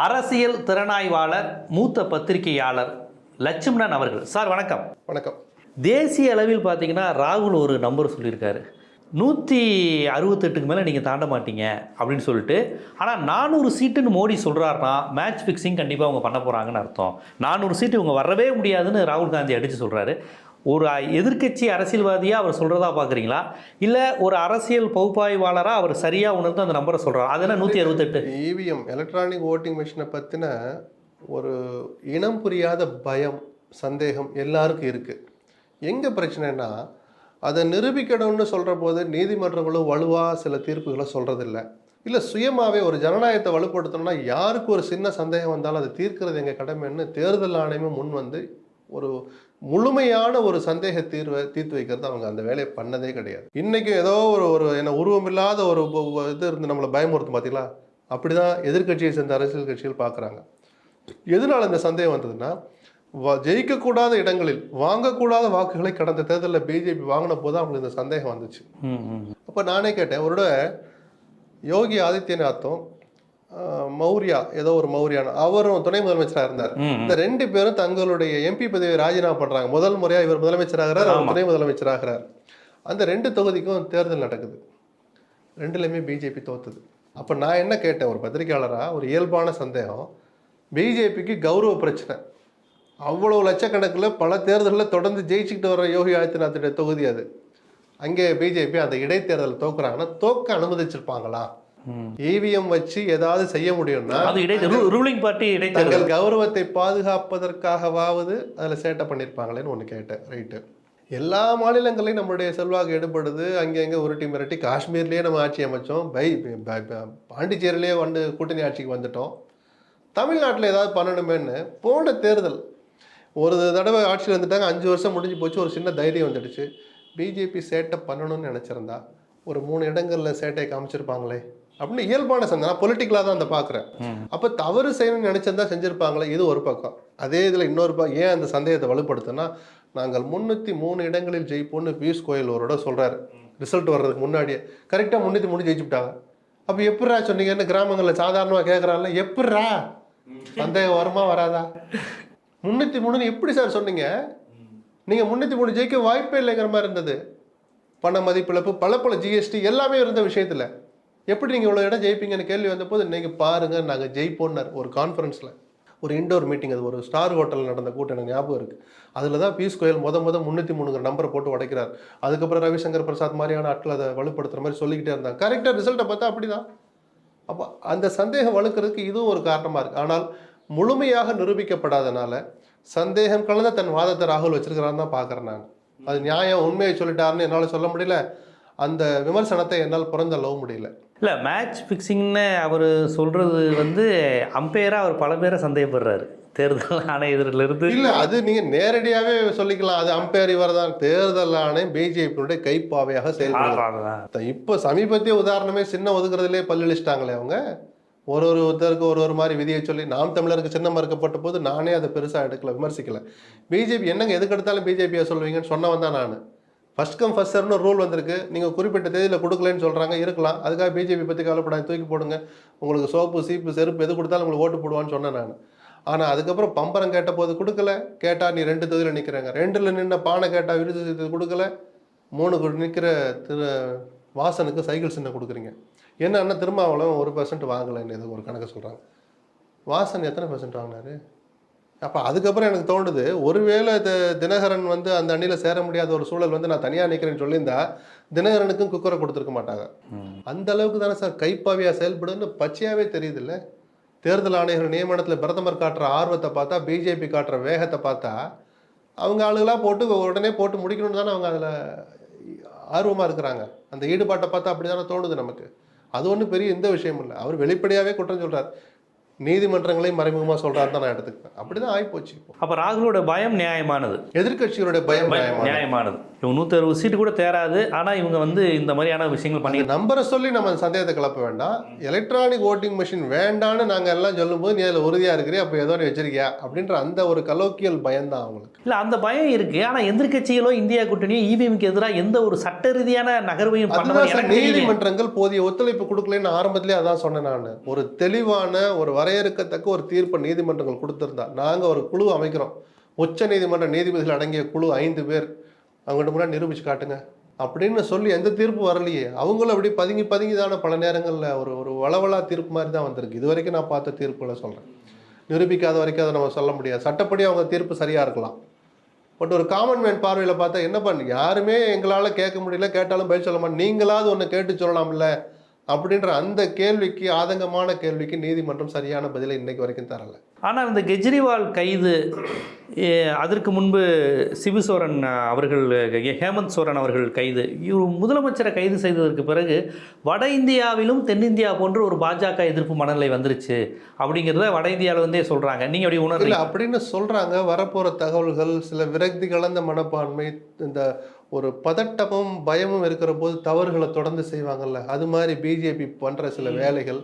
அரசியல் திறனாய்வாளர் மூத்த பத்திரிகையாளர் லட்சுமணன் அவர்கள். சார் வணக்கம். வணக்கம். தேசிய அளவில் பார்த்தீங்கன்னா ராகுல் ஒரு நம்பர் சொல்லியிருக்காரு. நூற்றி அறுபத்தெட்டுக்கு மேலே நீங்கள் தாண்ட மாட்டீங்க அப்படின்னு சொல்லிட்டு ஆனால் நானூறு சீட்டுன்னு மோடி சொல்கிறாருன்னா மேட்ச் ஃபிக்ஸிங் கண்டிப்பாக அவங்க பண்ண போகிறாங்கன்னு அர்த்தம். நானூறு சீட்டு இவங்க வரவே முடியாதுன்னு ராகுல் காந்தி அடித்து சொல்கிறாரு ஒரு எதிர்க்கட்சி அரசியல்வாதியாக அவர் சொல்கிறதா பார்க்குறீங்களா இல்லை ஒரு அரசியல் பகுப்பாய்வாளராக அவர் சரியாக உணர்ந்து அந்த நம்பரை சொல்கிறார் அது என்ன நூற்றி அறுபத்தெட்டு? இவிஎம் எலக்ட்ரானிக் ஓட்டிங் மிஷினை பற்றின ஒரு இனம் புரியாத பயம் சந்தேகம் எல்லாருக்கும் இருக்குது எங்கே பிரச்சனைனா அதை நிரூபிக்கணும்னு சொல்கிற போது நீதிமன்றங்களும் வலுவாக சில தீர்ப்புகளை சொல்கிறதில்ல இல்லை சுயமாகவே ஒரு ஜனநாயகத்தை வலுப்படுத்தணும்னா யாருக்கு ஒரு சின்ன சந்தேகம் வந்தாலும் அதை தீர்க்கிறது எங்கள் கடமைன்னு தேர்தல் ஆணையமும் முன் வந்து ஒரு முழுமையான ஒரு சந்தேக தீர்வை தீர்த்து வைக்கிறது அவங்க அந்த வேலையை பண்ணதே கிடையாது. இன்றைக்கும் ஏதோ ஒரு ஒரு என்ன உருவம் இல்லாத ஒரு இது இருந்து நம்மளை பயமுறுத்தும் பார்த்தீங்களா அப்படி தான் எதிர்க்கட்சியை சேர்ந்த அரசியல் கட்சிகள் பார்க்குறாங்க எதனால் இந்த சந்தேகம் வந்ததுன்னா ஜெயிக்கக்கூடாத இடங்களில் வாங்கக்கூடாத வாக்குகளை கடந்த தேர்தலில் பிஜேபி வாங்கின போது அவங்களுக்கு இந்த சந்தேகம் வந்துச்சு. அப்போ நானே கேட்டேன் ஒரு யோகி ஆதித்யநாத்தும் மௌரியா ஏதோ ஒரு மௌரியான அவரும் துணை முதலமைச்சராக இருந்தார். இந்த ரெண்டு பேரும் தங்களுடைய எம்பி பதவியை ராஜினாமா பண்றாங்க. முதல் முறையா இவர் முதலமைச்சராகிறார் அவர். துணை முதலமைச்சராகிறார். அந்த ரெண்டு தொகுதிக்கும் தேர்தல் நடக்குது. ரெண்டுலையுமே பிஜேபி தோத்துது. அப்போ நான் என்ன கேட்டேன் ஒரு பத்திரிக்கையாளரா ஒரு இயல்பான சந்தேகம். பிஜேபிக்கு கௌரவ பிரச்சனை. அவ்வளவு லட்சக்கணக்கில் பல தேர்தலில் தொடர்ந்து ஜெயிச்சுக்கிட்டு வர யோகி ஆதித்யநாத்துடைய தொகுதி அது. அங்கே பிஜேபி அந்த இடைத்தேர்தல் தோக்குறாங்கன்னா தோக்க அனுமதிச்சிருப்பாங்களா? இவிஎம் வச்சு ஏதாவது செய்ய முடியும்னா ரூலிங் பார்ட்டி தங்கள் கௌரவத்தை பாதுகாப்பதற்காகவாவது அதில் சேட்டை பண்ணியிருப்பாங்களேன்னு ஒன்று கேட்டேன். ரைட்டு எல்லா மாநிலங்களையும் நம்மளுடைய செல்வாக்கு எடுபடுது. அங்கே அங்கே உருட்டி மிரட்டி காஷ்மீர்லேயே நம்ம ஆட்சி அமைச்சோம். பை ப- ப- பாண்டிச்சேரியிலேயே வந்து கூட்டணி ஆட்சிக்கு வந்துட்டோம். தமிழ்நாட்டில் ஏதாவது பண்ணணுமேன்னு போன தேர்தல் ஒரு தடவை ஆட்சியில் வந்துட்டாங்க. அஞ்சு வருஷம் முடிஞ்சு போச்சு. ஒரு சின்ன தைரியம் வந்துடுச்சு. பிஜேபி சேட்டை பண்ணணும்னு நினச்சிருந்தா ஒரு மூணு இடங்களில் சேட்டை காமிச்சிருப்பாங்களே. அப்படின்னு இயல்பான சந்தை நான் பொலிட்டிக்கலாக தான் அந்த பார்க்குறேன். அப்போ தவறு செய்யணும்னு நினச்சிருந்தா செஞ்சுருப்பாங்களே இது ஒரு பக்கம். அதே இதில் இன்னொரு பக்கம் ஏன் அந்த சந்தேகத்தை வலுப்படுத்துனா நாங்கள் முந்நூற்றி மூணு இடங்களில் ஜெயிப்போம்னு பியூஷ் கோயல் ஒருட சொல்கிறாரு ரிசல்ட் வர்றதுக்கு முன்னாடியே. கரெக்டாக முந்நூற்றி மூணு ஜெயிச்சுட்டாங்க. அப்போ எப்படிரா சொன்னீங்கன்னு கிராமங்களில் சாதாரணமாக கேட்குறாங்கல்ல எப்படிரா? சந்தேகம் வருமா வராதா? முந்நூற்றி மூணுன்னு எப்படி சார் சொன்னீங்க? நீங்கள் முந்நூற்றி மூணு ஜெயிக்க வாய்ப்பே இல்லைங்கிற மாதிரி இருந்தது. பண மதிப்பிழப்பு பல பல ஜிஎஸ்டி எல்லாமே இருந்த விஷயத்தில். எப்படி நீங்கள் இவ்வளோ இடம் ஜெயிப்பீங்கன்னு கேள்வி வந்தபோது நீங்கள் பாருங்கள் நாங்கள் ஜெயிப்போன்னார். ஒரு கான்ஃபரன்ஸில் ஒரு இண்டோர் மீட்டிங் அது ஒரு ஸ்டார் ஹோட்டலில் நடந்த கூட்டம் எனக்கு ஞாபகம் இருக்குது அதில் தான் பீஸ் கோயல் முத முத முந்நூற்றி மூணுங்கிற நம்பரை போட்டு உடைக்கிறார். அதுக்கப்புறம் ரவிசங்கர் பிரசாத் மாதிரியான ஆட்கள் அதை வலுப்படுத்துகிற மாதிரி சொல்லிக்கிட்டே இருந்தாங்க. கரெக்டாக ரிசல்ட்டை பார்த்தா அப்படி தான் அப்போ அந்த சந்தேகம் வலுக்கிறதுக்கு இதுவும் ஒரு காரணமாக இருக்குது ஆனால் முழுமையாக நிரூபிக்கப்படாதனால சந்தேகம் கலந்த தன் வாதத்தை ராகுல் வச்சிருக்கிறான்னு தான் பார்க்குறேன் நான். அது நியாயம் உண்மையை சொல்லிட்டாருன்னு என்னால் சொல்ல முடியல. அந்த விமர்சனத்தை என்னால் புறந்தள்ளவும் முடியல. இல்லை மேட்ச் ஃபிக்ஸிங்னு அவர் சொல்கிறது வந்து அம்பையராக அவர் பல பேரை சந்தேகப்படுறாரு. தேர்தல் ஆணையத்திலிருந்து. இல்ல அது நீங்க நேரடியாவே சொல்லிக்கலாம். அது அம்பையர் இவர் தான் தேர்தல் ஆணையம் பிஜேபியுடைய கைப்பாவையாக செயல்படுறாங்க இப்போ சமீபத்திய உதாரணமே சின்ன ஒதுக்குறதுலேயே பல்லளிச்சிட்டாங்களே அவங்க. ஒரு ஒரு ஒருத்தருக்கு ஒரு ஒரு மாதிரி விதியை சொல்லி நாம் தமிழருக்கு சின்னம் மறுக்கப்பட்ட போது நானே அதை பெருசாக எடுக்கல விமர்சிக்கல. பிஜேபி என்னங்க எதுக்கு எடுத்தாலும் பிஜேபியை சொல்லுவீங்கன்னு சொன்னவன் தான் நான். ஃபர்ஸ்ட் கம் ஃபர்ஸ்ட் சர்வ்னு ரூல் வந்திருக்கு. நீங்கள் குறிப்பிட்ட தேதியில் கொடுக்கலன்னு சொல்கிறாங்க இருக்கலாம். அதுக்காக பிஜேபி பற்றி கவலைப்படாது தூக்கி போடுங்க. உங்களுக்கு சோப்பு சீப்பு செருப்பு எது கொடுத்தாலும் உங்களுக்கு ஓட்டு போடுவான்னு சொன்னேன் நான். ஆனால் அதுக்கப்புறம் பம்பரம் கேட்ட போது கொடுக்கல. கேட்டால் நீ ரெண்டு தொகுதியில் நிற்கிறாங்க ரெண்டில் நின்ன பானை கேட்டால் விருது செய்து கொடுக்கல. மூணு நிற்கிற திரு வாசனுக்கு சைக்கிள் சின்ன கொடுக்குறீங்க. என்னன்னா அவ்வளோ ஒரு பர்சன்ட் வாங்கலைன்னு ஏதோ ஒரு கணக்கு சொல்கிறாங்க வாசன் எத்தனை பர்சன்ட் வாங்கினாரு? அப்போ அதுக்கப்புறம் எனக்கு தோணுது ஒருவேளை தி- தினகரன் வந்து அந்த அணியில் சேர முடியாத ஒரு சூழல் வந்து நான் தனியாக நிற்கிறேன்னு சொல்லியிருந்தா தினகரனுக்கும் குக்கரை கொடுத்துருக்க மாட்டாங்க. அந்த அளவுக்கு தானே சார் கைப்பாவியாக செயல்படுன்னு பச்சையாகவே தெரியுதுல்ல. தேர்தல் ஆணையர்கள் நியமனத்தில் பிரதமர் காட்டுற ஆர்வத்தை பார்த்தா பிஜேபி காட்டுற வேகத்தை பார்த்தா அவங்க ஆளுகளாக போட்டு உடனே போட்டு முடிக்கணும்னு தானே அவங்க அதில் ஆர்வமாக இருக்கிறாங்க. அந்த ஈடுபாட்டை பார்த்தா அப்படி தானே தோணுது நமக்கு. அது ஒன்றும் பெரிய இந்த விஷயம் இல்லை. அவர் வெளிப்படையாகவே குற்றம் சொல்றார். நீதிமன்றங்களையும் மறைமுகமாக சொல்கிறாரு தான் நான் எடுத்துக்கிறேன் அப்படி தான் ஆகிப்போச்சு அப்போ ராகுலோட பயம் நியாயமானது. எதிர்க்கட்சிகளுடைய பயம் நியாயமானது. இவங்க நூற்றி அறுபது சீட்டு கூட தேராது. ஆனால் இவங்க வந்து இந்த மாதிரியான விஷயங்கள் பண்ணி நம்பரை சொல்லி நம்ம சந்தேகத்தை கிளப்ப வேண்டாம். எலக்ட்ரானிக் ஓட்டிங் மிஷின் வேண்டான்னு நாங்கள் எல்லாம் சொல்லும்போது நீ அதில் உறுதியாக இருக்கிறியா? அப்போ ஏதோ நீ வச்சிருக்கியா? அப்படின்ற அந்த ஒரு கலோக்கியல் பயம்தான் அவங்களுக்கு. இல்லை அந்த பயம் இருக்கு. ஆனால் எதிர்க்கட்சிகளோ இந்தியா கூட்டணியோ இவிஎம்க்கு எதிராக எந்த ஒரு சட்ட ரீதியான நகர்வையும் நீதிமன்றங்கள் போதிய ஒத்துழைப்பு கொடுக்கலன்னு ஆரம்பத்திலே அதான் சொன்னேன் நான். ஒரு தெளிவான ஒரு வரையறுக்கத்தக்க ஒரு தீர்ப்பை நீதிமன்றங்கள் கொடுத்துருந்தா. நாங்கள் ஒரு குழு அமைக்கிறோம். உச்ச நீதிமன்ற நீதிபதிகள் அடங்கிய குழு ஐந்து பேர். அவங்கள்ட்ட முன்னாடி நிரூபிச்சு காட்டுங்க. அப்படின்னு சொல்லி எந்த தீர்ப்பு வரலையே. அவங்களும் அப்படி பதுங்கி பதுங்கி தானே பல நேரங்களில் ஒரு ஒரு வளவலா தீர்ப்பு மாதிரி தான் வந்திருக்கு. இது வரைக்கும் நான் பார்த்த தீர்ப்புகளை சொல்கிறேன் நிரூபிக்காத வரைக்கும் அதை நம்ம சொல்ல முடியாது. சட்டப்படி அவங்க தீர்ப்பு சரியாக இருக்கலாம். பட் ஒரு காமன் மேன் பார்வையில் பார்த்தா என்ன பண்ணு யாருமே எங்களால் கேட்க முடியல கேட்டாலும் பதில் சொல்ல மாட்டோம் நீங்களாவது ஒன்று கேட்டு சொல்லலாம்ல. அப்படின்ற அந்த கேள்விக்கு ஆதங்கமான கேள்விக்கு நீதிமன்றம் சரியான பதிலை இன்னைக்கு வரைக்கும் தரலை. ஆனால் இந்த கெஜ்ரிவால் கைது அதற்கு முன்பு சிபுசோரன் அவர்கள் ஹேமந்த் சோரன் அவர்கள் கைது. இவர் முதலமைச்சரை கைது செய்ததற்கு பிறகு வட இந்தியாவிலும் தென்னிந்தியா போன்ற ஒரு பாஜக எதிர்ப்பு மனநிலை வந்துருச்சு. அப்படிங்கிறத வட இந்தியாவில் இருந்தே சொல்கிறாங்க நீங்கள் அப்படி இல்ல உணர்றீங்க அப்படின்னு சொல்றாங்க. வரப்போற தகவல்கள் சில விரக்தி கலந்த மனப்பான்மை இந்த ஒரு பதட்டமும் பயமும் இருக்கிற போது தவறுகளை தொடர்ந்து செய்வாங்கல்ல. அது மாதிரி பிஜேபி பண்ற சில வேலைகள்.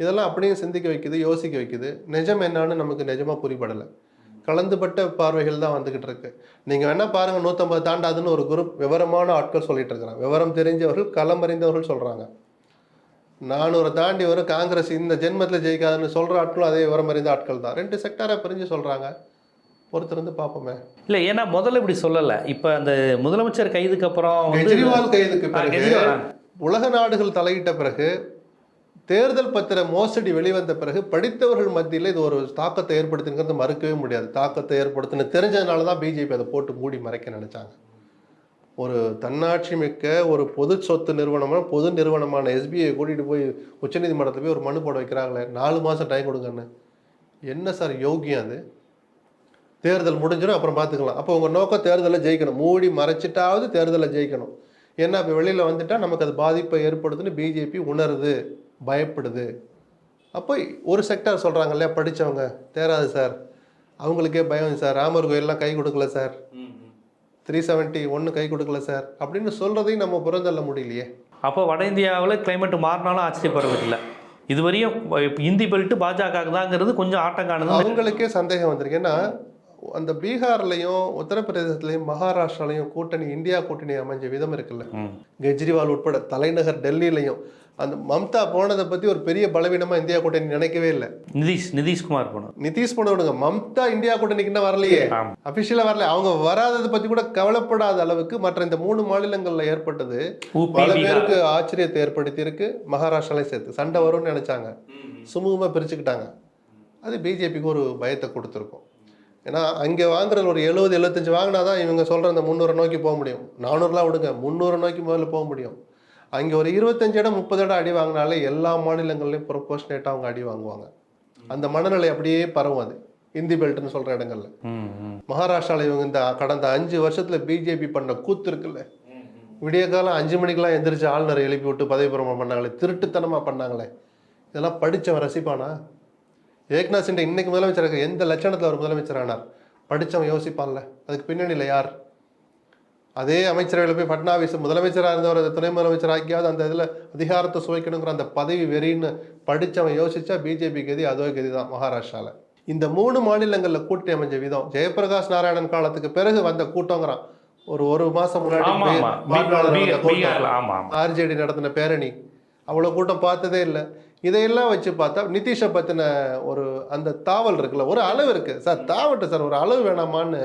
இதெல்லாம் அப்படியே சிந்திக்க வைக்குது யோசிக்க வைக்குது. நிஜம் என்னன்னு நமக்கு நிஜமா புரிபடலை. கலந்துபட்ட பார்வைகள் தான் வந்துகிட்டு இருக்கு. நீங்க வேணா பாருங்க நூற்றம்பது தாண்டாதுன்னு ஒரு குரூப் விவரமான ஆட்கள் சொல்லிட்டு இருக்கிறாங்க. விவரம் தெரிஞ்சவர்கள் களமறிந்தவர்கள் சொல்றாங்க. நானூறு தாண்டி வரும் காங்கிரஸ் இந்த ஜென்மத்தில் ஜெயிக்காதுன்னு சொல்ற ஆட்களும் அதே விவரம் அறிந்த ஆட்கள் தான். ரெண்டு செக்டாரா பிரிஞ்சு சொல்றாங்க. பொறுத்திருந்து பார்ப்போமே. இல்லை ஏன்னா முதல்ல இப்படி சொல்லலை. இப்போ அந்த முதலமைச்சர் கைதுக்கு அப்புறம் கெஜ்ரிவால் கைதுக்கு பிறகு. உலக நாடுகள் தலையிட்ட பிறகு தேர்தல் பத்திர மோசடி வெளிவந்த பிறகு படித்தவர்கள் மத்தியில் இது ஒரு தாக்கத்தை ஏற்படுத்தினுங்கிறது மறுக்கவே முடியாது. தாக்கத்தை ஏற்படுத்தின தெரிஞ்சதுனால தான் பிஜேபி அதை போட்டு மூடி மறைக்க நினைச்சாங்க. ஒரு தன்னாட்சி மிக்க ஒரு பொது சொத்து நிறுவனமான பொது நிறுவனமான எஸ்பிஐ கூட்டிகிட்டு போய் உச்சநீதிமன்றத்தில் போய் ஒரு மனு போட வைக்கிறாங்களே நாலு மாதம் டைம் கொடுங்கன்னு. என்ன சார் யோகியம் அது? தேர்தல் முடிஞ்சிடும் அப்புறம் பார்த்துக்கலாம் அப்போ உங்கள் நோக்கம் தேர்தலில் ஜெயிக்கணும். மூடி மறைச்சிட்டாவது தேர்தலில் ஜெயிக்கணும். ஏன்னா இப்போ வெளியில் வந்துட்டால் நமக்கு அது பாதிப்பை ஏற்படுத்துன்னு பிஜேபி உணருது. பயப்படுது. அப்போ ஒரு செக்டார் சொல்கிறாங்க இல்லையா படித்தவங்க தேராது சார் அவங்களுக்கே பயம் சார் ராமர் கோயிலெலாம் கை கொடுக்கல சார். த்ரீ செவன்ட்டி ஒன்று கை கொடுக்கல சார். அப்படின்னு சொல்கிறதையும் நம்ம புறந்தள்ள முடியலையே. அப்போ வட இந்தியாவில் கிளைமேட் மாறினாலும் ஆச்சரியப்படுறதில்லை இதுவரையும் இந்தி பெல்ட் பாஜக தாங்கிறது கொஞ்சம் ஆட்டம் காணுது அவங்களுக்கே சந்தேகம் வந்திருக்கு. ஏன்னா அந்த பீகார்லையும் உத்தரப்பிரதேசத்துலையும் மகாராஷ்டிராலையும் கூட்டணி இந்தியா கூட்டணி அமைஞ்ச விதம் இருக்குல்ல. கெஜ்ரிவால் உட்பட தலைநகர் டெல்லியிலையும். அந்த மம்தா போனதை பத்தி ஒரு பெரிய பலவீனமா இந்தியா கூட்டணி நினைக்கவே இல்லை. நிதிஷ் நிதிஷ்குமார் போனது. நிதிஷ் பண்ண விடுங்க மம்தா இந்தியா கூட்டணிக்கு இன்னும் வரலையே. அபிஷியலா வரல. அவங்க வராததை பத்தி கூட கவலைப்படாத அளவுக்கு மற்ற இந்த மூணு மாநிலங்கள்ல ஏற்பட்டது பல பேருக்கு ஆச்சரியத்தை ஏற்படுத்தி இருக்கு மகாராஷ்டிராலையும் சேர்த்து சண்டை வரும்னு நினைச்சாங்க. சுமூகமா பிரிச்சுக்கிட்டாங்க. அது பிஜேபிக்கு ஒரு பயத்தை கொடுத்துருக்கும். ஏன்னா அங்கே வாங்குறது ஒரு எழுபது எழுபத்தஞ்சு வாங்கினா தான் இவங்க சொல்கிற அந்த முந்நூறு நோக்கி போக முடியும். நானூறுலாம் விடுங்க முந்நூறு நோக்கி முதல்ல போக முடியும். அங்கே ஒரு இருபத்தஞ்சு இடம் முப்பது இடம் அடி வாங்கினாலே எல்லா மாநிலங்கள்லையும் ப்ரொபோஷனேட்டாக அவங்க அடி வாங்குவாங்க. அந்த மனநிலை அப்படியே பரவும் அது. இந்தி பெல்ட்னு சொல்கிற இடங்கள்ல. மகாராஷ்டிராவில் இவங்க இந்த கடந்த அஞ்சு வருஷத்தில் பிஜேபி பண்ண கூத்து இருக்குல்ல. விடிய காலம் அஞ்சு மணிக்கெல்லாம் எந்திரிச்சு ஆளுநரை எழுப்பி விட்டு பதவி பிரமாணம் பண்ணாங்களே திருட்டுத்தனமாக பண்ணாங்களே. இதெல்லாம் படித்தவன் ரசிப்பானா? ஏக்நாத் சிண்டே இன்னைக்கு முதலமைச்சர் இருக்க எந்த லட்சணத்தில் அவர் முதலமைச்சர் ஆனார் படித்தவன் யோசிப்பான்ல. அதுக்கு பின்னணியில் யார்? அதே அமைச்சரவையில் போய் ஃபட்னாவிஸ் முதலமைச்சராக இருந்தவர் துணை முதலமைச்சர் ஆக்கியாவது அந்த இதில் அதிகாரத்தை சுவைக்கணுங்கிற அந்த பதவி வெறின்னு படித்தவன் யோசிச்சா பிஜேபி கதி அதோ கதி தான் மகாராஷ்டிராவில் இந்த மூணு மாநிலங்களில் கூட்டணி அமைஞ்ச விதம் ஜெயபிரகாஷ் நாராயணன் காலத்துக்கு பிறகு வந்த கூட்டங்கிறான். ஒரு ஒரு மாசம் முன்னாடி ஆர்ஜேடி நடத்தின பேரணி. அவ்வளோ கூட்டம் பார்த்ததே இல்லை. இதையெல்லாம் வச்சு பார்த்தா நிதிஷை பற்றின ஒரு அந்த தாவல் இருக்குல்ல ஒரு அளவு இருக்கு. சார் தாவட்டு சார் ஒரு அளவு வேணாமான்னு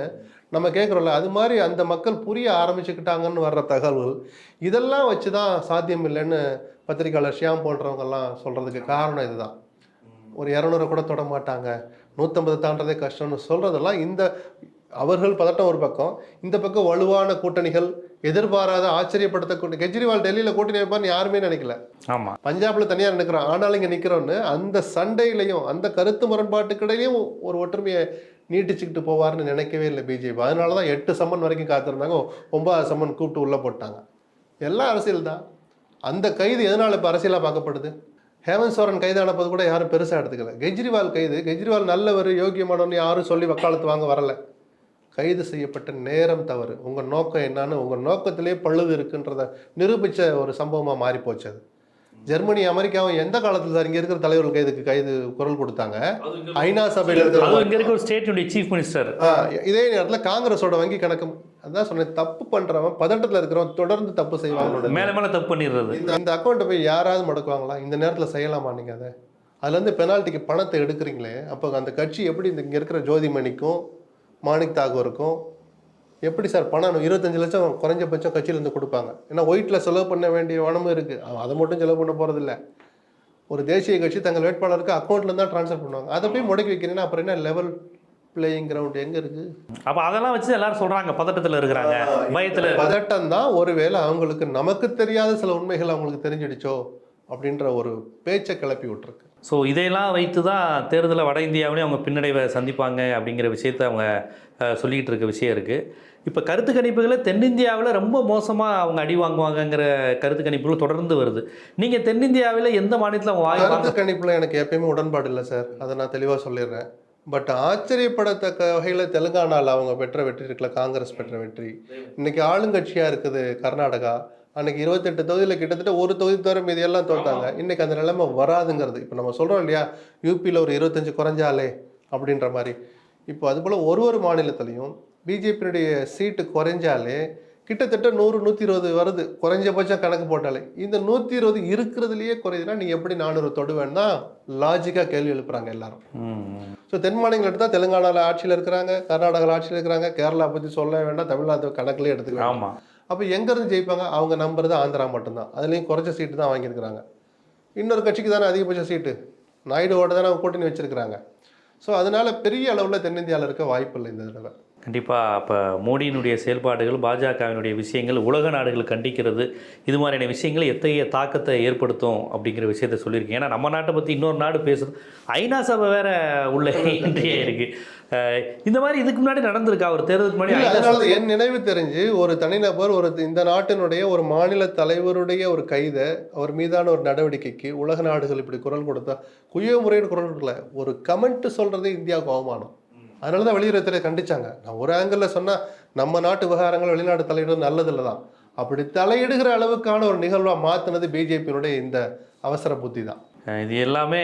நம்ம கேட்குறோம்ல அது மாதிரி அந்த மக்கள் புரிய ஆரம்பிச்சுக்கிட்டாங்கன்னு வர்ற தகவல்கள் இதெல்லாம் வச்சு தான் சாத்தியம் இல்லைன்னு பத்திரிக்கையாளர் ஷியாம் போன்றவங்கெல்லாம் சொல்கிறதுக்கு காரணம் இதுதான். ஒரு இரநூறு கூட தொட மாட்டாங்க நூற்றம்பது தாண்டதே கஷ்டம்னு சொல்கிறதெல்லாம் இந்த அவர்கள் பதட்டம் ஒரு பக்கம் இந்த பக்கம் வலுவான கூட்டணிகள் எதிர்பாராத ஆச்சரியப்படுத்த கூட்டணி கெஜ்ரிவால் டெல்லியில் கூட்டணி வைப்பார்னு யாருமே நினைக்கல. ஆமா. பஞ்சாப்ல தனியாக நிற்கிறோம் ஆனாலும் இங்கே நிற்கிறோன்னு அந்த சண்டையிலையும் அந்த கருத்து முரண்பாட்டுக்கிடையிலையும் ஒரு ஒற்றுமையை நீட்டிச்சுக்கிட்டு போவார்னு நினைக்கவே இல்லை பிஜேபி. அதனால தான் எட்டு சம்மன் வரைக்கும் காத்திருந்தாங்க. ஒன்பதாவது சம்மன் கூப்பிட்டு உள்ளே போட்டாங்க. எல்லாம் அரசியல் தான் அந்த கைது எதனால் இப்போ அரசியலாக பார்க்கப்படுது? ஹேமந்த் சோரன் கைதானப்பது கூட யாரும் பெருசாக எடுத்துக்கல. கெஜ்ரிவால் கைது. கெஜ்ரிவால் நல்லவர் யோகியமானவன்னு யாரும் சொல்லி வக்காலத்து வாங்க வரல. கைது செய்யப்பட்ட நேரம் தவறு. உங்கள் நோக்கம் என்னன்னு உங்கள் நோக்கத்திலே பழுது இருக்குன்றத நிரூபித்த ஒரு சம்பவமாக மாறி போச்சு அது. ஜெர்மனி அமெரிக்காவும் எந்த காலத்தில் சார் இங்கே இருக்கிற தலைவர்கள் கைதுக்கு கைது குரல் கொடுத்தாங்க? ஐநா சபையில் இருக்கிற ஸ்டேட்டுடைய சீஃப் மினிஸ்டர் இதே நேரத்தில் காங்கிரஸோட வங்கி கணக்கு அதான் சொன்னேன் தப்பு பண்றவன் பதட்டத்தில் இருக்கிறவன் தொடர்ந்து தப்பு செய்வாங்க மேலே மேலே தப்பு பண்ணிடுறது. இந்த அக்கௌண்ட்டை போய் யாராவது முடக்குவாங்களா? இந்த நேரத்தில் செய்யலாமா நீங்கள் அதை? அதுலேருந்து பெனால்ட்டிக்கு பணத்தை எடுக்கிறீங்களே? அப்போ அந்த கட்சி எப்படி இந்த இங்கே இருக்கிற ஜோதிமணிக்கும் மாணிக் தாகூருக்கும் எப்படி சார் பணம் இருபத்தஞ்சு லட்சம் குறைஞ்சபட்சம் கட்சியிலேருந்து கொடுப்பாங்க? ஏன்னா ஒயிட்டில் செலவு பண்ண வேண்டிய பணமும் இருக்குது அதை மட்டும் செலவு பண்ண போகிறதில்ல ஒரு தேசிய கட்சி தங்கள் வேட்பாளருக்கு அக்கௌண்ட்ல தான் ட்ரான்ஸ்ஃபர் பண்ணுவாங்க. அதை போய் முடக்கி வைக்கிறீங்கன்னா அப்புறம் என்ன லெவல் பிளேயிங் கிரவுண்ட் எங்கே இருக்குது அப்போ அதெல்லாம் வச்சு எல்லாரும் சொல்கிறாங்க பதட்டத்தில் இருக்கிறாங்க. பயத்தில் பதட்டம் தான். ஒருவேளை அவங்களுக்கு நமக்கு தெரியாத சில உண்மைகள் அவங்களுக்கு தெரிஞ்சிடுச்சோ? அப்படின்ற ஒரு பேச்சை கிளப்பி விட்டுருக்கு. ஸோ இதையெல்லாம் வைத்து தான் தேர்தலில் வட இந்தியாவிலையும் அவங்க பின்னடைவை சந்திப்பாங்க அப்படிங்கிற விஷயத்தை அவங்க சொல்லிக்கிட்டு இருக்க விஷயம் இருக்குது இப்போ கருத்து கணிப்புகளை தென்னிந்தியாவில் ரொம்ப மோசமாக அவங்க அடி வாங்குவாங்கங்கிற கருத்து கணிப்புகள் தொடர்ந்து வருது. நீங்கள் தென்னிந்தியாவில் எந்த மாநிலத்தில் அவங்க வாங்கி கருத்து கணிப்புல எனக்கு எப்பயுமே உடன்பாடு இல்லை சார். அதை நான் தெளிவாக சொல்லிடுறேன். பட் ஆச்சரியப்படத்தக்க வகையில் தெலுங்கானாவில் அவங்க பெற்ற வெற்றி இருக்குல்ல காங்கிரஸ் பெற்ற வெற்றி. இன்னைக்கு ஆளுங்கட்சியாக இருக்குது கர்நாடகா. அன்னைக்கு இருபத்தெட்டு தொகுதியில் கிட்டத்தட்ட ஒரு தொகுதி தவிர மீதி எல்லாம் தோத்தாங்க. இன்னைக்கு அந்த நிலைமை வராதுங்கிறது. இப்போ நம்ம சொல்கிறோம் இல்லையா? யூபியில் ஒரு இருபத்தஞ்சு குறைஞ்சாலே அப்படின்ற மாதிரி. இப்போ அதுபோல் ஒரு ஒரு மாநிலத்திலையும் பிஜேபியினுடைய சீட்டு குறைஞ்சாலே கிட்டத்தட்ட நூறு நூற்றி இருபது வருது. குறைஞ்சபட்சம் கணக்கு போட்டாலே. இந்த நூற்றி இருபது இருக்கிறதுலையே குறையுதுன்னா நீ எப்படி நானூறு தொடுவேன்னா லாஜிக்காக கேள்வி எழுப்புறாங்க எல்லாரும். ஸோ தென் மாநிலங்கள் எடுத்தால் தெலுங்கானாவில் ஆட்சியில் இருக்கிறாங்க கர்நாடகாவில் ஆட்சியில் இருக்கிறாங்க கேரளா பற்றி சொல்ல வேண்டாம் தமிழ்நாடு கணக்குலேயே எடுத்துக்கலாம் ஆமாம் அப்போ எங்கேருந்து ஜெயிப்பாங்க? அவங்க நம்புறது ஆந்திரா மட்டும்தான். அதுலேயும் குறைச்ச சீட்டு தான் வாங்கியிருக்கிறாங்க. இன்னொரு கட்சிக்கு தானே அதிகபட்ச சீட்டு நாயுடுவோட தானே அவங்க கூட்டணி வச்சிருக்கிறாங்க. ஸோ அதனால பெரிய அளவில் தென்னிந்தியாவில் இருக்க வாய்ப்பு இல்லை இந்த தடவை. கண்டிப்பாக அப்போ மோடியினுடைய செயல்பாடுகள் பாஜகவினுடைய விஷயங்கள் உலக நாடுகள் கண்டிக்கிறது. இது மாதிரியான விஷயங்கள் எத்தகைய தாக்கத்தை ஏற்படுத்தும் அப்படிங்கிற விஷயத்த சொல்லியிருக்கேன். ஏன்னா நம்ம நாட்டை பற்றி இன்னொரு நாடு பேசுது ஐநா சபை வேற உள்ள இன்றைய இருக்கு. அஹ் இந்த மாதிரி இதுக்கு முன்னாடி நடந்திருக்கா? ஒரு தேர்தலுக்கு முன்னாடி என் நினைவு தெரிஞ்சு ஒரு தனிநபர் ஒரு இந்த நாட்டினுடைய ஒரு மாநில தலைவருடைய ஒரு கைதை அவர் மீதான ஒரு நடவடிக்கைக்கு உலக நாடுகள் இப்படி குரல் கொடுத்தா குய்யோ முறைன்னு குரல் கொடுக்கல. ஒரு கமெண்ட் சொல்றதே இந்தியாவுக்கு அவமானம். அதனால தான் வெளியுறவுத்துறை கண்டிச்சாங்க. நான் ஒரு ஆங்கிளில் சொன்னா நம்ம நாட்டு விவகாரங்கள் வெளிநாட்டு தலையிடுறது நல்லதில்ல தான். அப்படி தலையிடுகிற அளவுக்கான ஒரு நிகழ்வா மாத்துனது பிஜேபியினுடைய இந்த அவசர புத்தி தான். இது எல்லாமே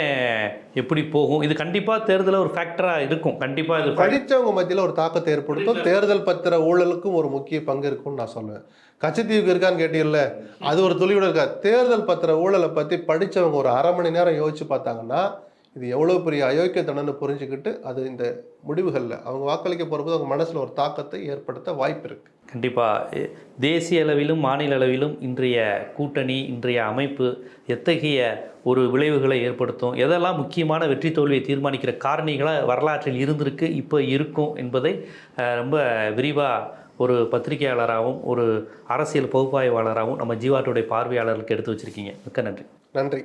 எப்படி போகும்? இது கண்டிப்பாக தேர்தலில் ஒரு ஃபேக்டராக இருக்கும். கண்டிப்பாக இது படித்தவங்க மத்தியில் ஒரு தாக்கத்தை ஏற்படுத்தும். தேர்தல் பத்திர ஊழலுக்கும் ஒரு முக்கிய பங்கு இருக்கும்னு நான் சொல்லுவேன். கச்சத்தீவுக்கு இருக்கான்னு கேட்டீங்கல்ல அது ஒரு துளியோட இருக்கா தேர்தல் பத்திர ஊழலை பற்றி படித்தவங்க ஒரு அரை மணி நேரம் யோசிச்சு பார்த்தாங்கன்னா இது எவ்வளோ பெரிய அயோக்கியத்தனம்னு புரிஞ்சுக்கிட்டு அது இந்த முடிவுகளில் அவங்க வாக்களிக்க போகிறபோது அவங்க மனசில் ஒரு தாக்கத்தை ஏற்படுத்த வாய்ப்பு இருக்குது கண்டிப்பாக தேசிய அளவிலும் மாநில அளவிலும் இன்றைய கூட்டணி இன்றைய அமைப்பு எத்தகைய ஒரு விளைவுகளை ஏற்படுத்தும் எதெல்லாம் முக்கியமான வெற்றி தோல்வியை தீர்மானிக்கிற காரணிகளாக வரலாற்றில் இருந்திருக்கு இப்போ இருக்கும் என்பதை ரொம்ப விரிவாக ஒரு பத்திரிகையாளராகவும் ஒரு அரசியல் பகுப்பாய்வாளராகவும் நம்ம ஜீவாட்டோடைய பார்வையாளர்களுக்கு எடுத்து வச்சிருக்கீங்க. மிக்க நன்றி. நன்றி.